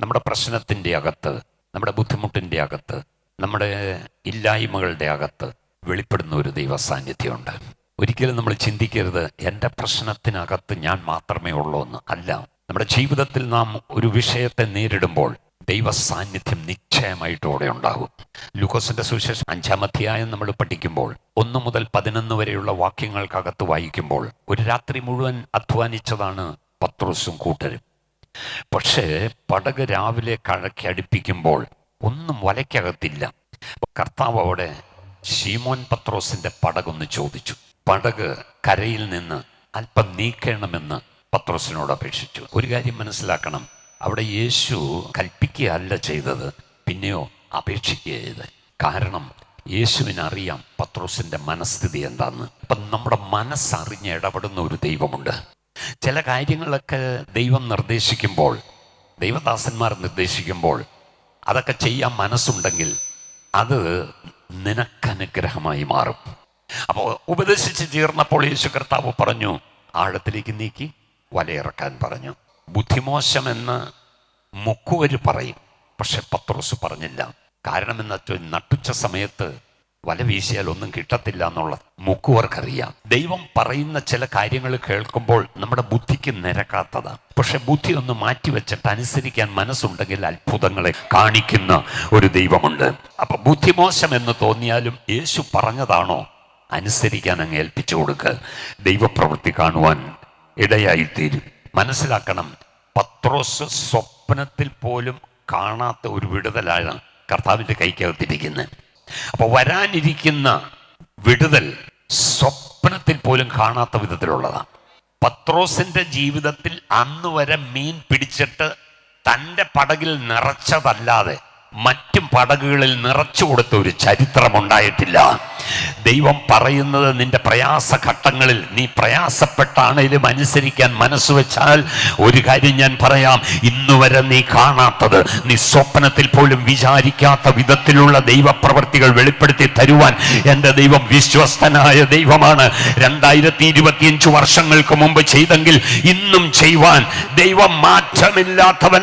നമ്മുടെ പ്രശ്നത്തിന്റെ അകത്ത് നമ്മുടെ ബുദ്ധിമുട്ടിന്റെ അകത്ത് നമ്മുടെ ഇല്ലായ്മകളുടെ അകത്ത് വെളിപ്പെടുന്ന ഒരു ദൈവ സാന്നിധ്യമുണ്ട് ഒരിക്കലും നമ്മൾ ചിന്തിക്കരുത് എന്റെ പ്രശ്നത്തിനകത്ത് ഞാൻ മാത്രമേ ഉള്ളൂ എന്ന് അല്ല. നമ്മുടെ ജീവിതത്തിൽ നാം ഒരു വിഷയത്തെ നേരിടുമ്പോൾ ദൈവ സാന്നിധ്യം നിശ്ചയമായിട്ടും അവിടെ ഉണ്ടാകും. ലൂക്കോസിന്റെ സുവിശേഷം അഞ്ചാം അധ്യായം നമ്മൾ പഠിക്കുമ്പോൾ ഒന്ന് മുതൽ പതിനൊന്ന് വരെയുള്ള വാക്യങ്ങൾക്കകത്ത് വായിക്കുമ്പോൾ ഒരു രാത്രി മുഴുവൻ അധ്വാനിച്ചതാണ് പത്രോസും കൂട്ടരും. പക്ഷേ പടക് രാവിലെ കഴക്കി അടുപ്പിക്കുമ്പോൾ ഒന്നും വലയ്ക്കകത്തില്ല. കർത്താവ് അവിടെ ഷീമോൻ പത്രോസിന്റെ പടകൊന്ന് ചോദിച്ചു. പടക് കരയിൽ നിന്ന് അല്പം നീക്കണമെന്ന് പത്രോസിനോട് അപേക്ഷിച്ചു. ഒരു കാര്യം മനസ്സിലാക്കണം. അവിടെ യേശു കൽപ്പിക്കുകയല്ല ചെയ്തത് പിന്നെയോ അപേക്ഷിക്കുക ചെയ്ത് കാരണം യേശുവിനറിയാം പത്രോസിന്റെ മനസ്ഥിതി എന്താന്ന്. അപ്പം നമ്മുടെ മനസ്സറിഞ്ഞ് ഇടപെടുന്ന ഒരു ദൈവമുണ്ട്. ചില കാര്യങ്ങളൊക്കെ ദൈവം നിർദ്ദേശിക്കുമ്പോൾ ദൈവദാസന്മാർ നിർദ്ദേശിക്കുമ്പോൾ അതൊക്കെ ചെയ്യാൻ മനസ്സുണ്ടെങ്കിൽ അത് നിനക്കനുഗ്രഹമായി മാറും. അപ്പോൾ ഉപദേശിച്ച് തീർന്നപ്പോൾ യേശു കർത്താവ് പറഞ്ഞു ആഴത്തിലേക്ക് നീക്കി വലയിറക്കാൻ പറഞ്ഞു. ബുദ്ധിമോശമെന്ന് മുക്കുവര് പറയും പക്ഷെ പത്രോസ് പറഞ്ഞില്ല. കാരണം എന്നു നട്ടുച്ച സമയത്ത് വല വീശിയാൽ ഒന്നും കിട്ടത്തില്ല എന്നുള്ള മുക്കുവർക്കറിയാം. ദൈവം പറയുന്ന ചില കാര്യങ്ങൾ കേൾക്കുമ്പോൾ നമ്മുടെ ബുദ്ധിക്ക് നിരക്കാത്തതാണ് പക്ഷെ ബുദ്ധി ഒന്ന് മാറ്റിവെച്ചിട്ട് അനുസരിക്കാൻ മനസ്സുണ്ടെങ്കിൽ അത്ഭുതങ്ങളെ കാണിക്കുന്ന ഒരു ദൈവമുണ്ട്. അപ്പൊ ബുദ്ധിമോശം എന്ന് തോന്നിയാലും യേശു പറഞ്ഞതാണോ? അനുസരിക്കാൻ അങ്ങ് ഏൽപ്പിച്ചു കൊടുക്കുക ദൈവപ്രവൃത്തി കാണുവാൻ ഇടയായിത്തീരും. മനസ്സിലാക്കണം പത്രോസ് സ്വപ്നത്തിൽ പോലും കാണാത്ത ഒരു വിടുതലാണ് കർത്താവിന്റെ കൈക്കകത്തിരിക്കുന്നത് അപ്പൊ വരാനിരിക്കുന്ന വിടുതൽ സ്വപ്നത്തിൽ പോലും കാണാത്ത വിധത്തിലുള്ളതാണ് പത്രോസിന്റെ ജീവിതത്തിൽ അന്ന് വരെ മീൻ പിടിച്ചിട്ട് തന്റെ പടകിൽ നിറച്ചതല്ലാതെ മറ്റും പടകുകളിൽ നിറച്ചു കൊടുത്ത ഒരു ചരിത്രമുണ്ടായിട്ടില്ല. ദൈവം പറയുന്നത് നിന്റെ പ്രയാസഘട്ടങ്ങളിൽ നീ പ്രയാസപ്പെട്ടാണേലും അനുസരിക്കാൻ മനസ്സ് വെച്ചാൽ ഒരു കാര്യം ഞാൻ പറയാം. ഇന്നുവരെ നീ കാണാത്തത് നീ സ്വപ്നത്തിൽ പോലും വിചാരിക്കാത്ത വിധത്തിലുള്ള ദൈവപ്രവർത്തികൾ വെളിപ്പെടുത്തി തരുവാൻ എന്റെ ദൈവം വിശ്വസ്തനായ ദൈവമാണ്. രണ്ടായിരത്തി ഇരുപത്തിയഞ്ച് വർഷങ്ങൾക്ക് മുമ്പ് ചെയ്തെങ്കിൽ ഇന്നും ചെയ്യുവാൻ ദൈവം മാറ്റമില്ലാത്തവനാണ്